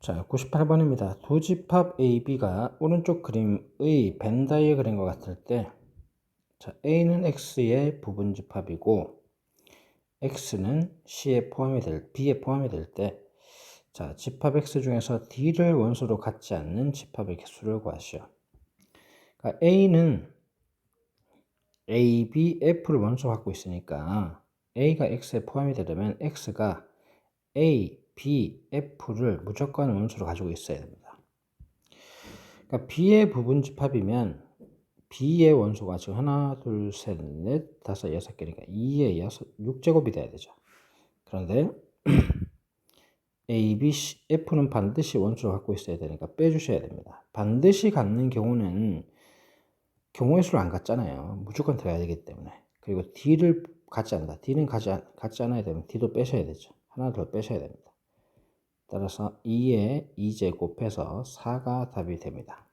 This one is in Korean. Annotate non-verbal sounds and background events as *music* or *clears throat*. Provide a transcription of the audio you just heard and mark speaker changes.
Speaker 1: 자, 98번입니다. 두 집합 AB가 오른쪽 그림의 벤 다이어그램과 같을 때, 자, A는 X의 부분 집합이고, X는 C에 포함이 될, B에 포함이 될 때, 자, 집합 X 중에서 D를 원소로 갖지 않는 집합의 개수를 구하시오. 그러니까 A는 A, B, F를 원소로 갖고 있으니까 A가 X에 포함이 되려면 X가 A, B, F를 무조건 원소로 가지고 있어야 됩니다. 그러니까 B의 부분 집합이면 B의 원소가 지금 하나, 둘, 셋, 넷, 다섯, 여섯 개니까 2의 여섯, 6제곱이 돼야 되죠. 그런데 *clears throat* A, B, C, F는 반드시 원소를 갖고 있어야 되니까 빼주셔야 됩니다. 반드시 갖는 경우는 경우의 수를 안 갖잖아요. 무조건 들어야 되기 때문에. 그리고 D를 갖지 않는다. D는 않- 갖지 않아야 되면 D도 빼셔야 되죠. 하나 더 빼셔야 됩니다. 따라서 2에 2제곱해서 4가 답이 됩니다.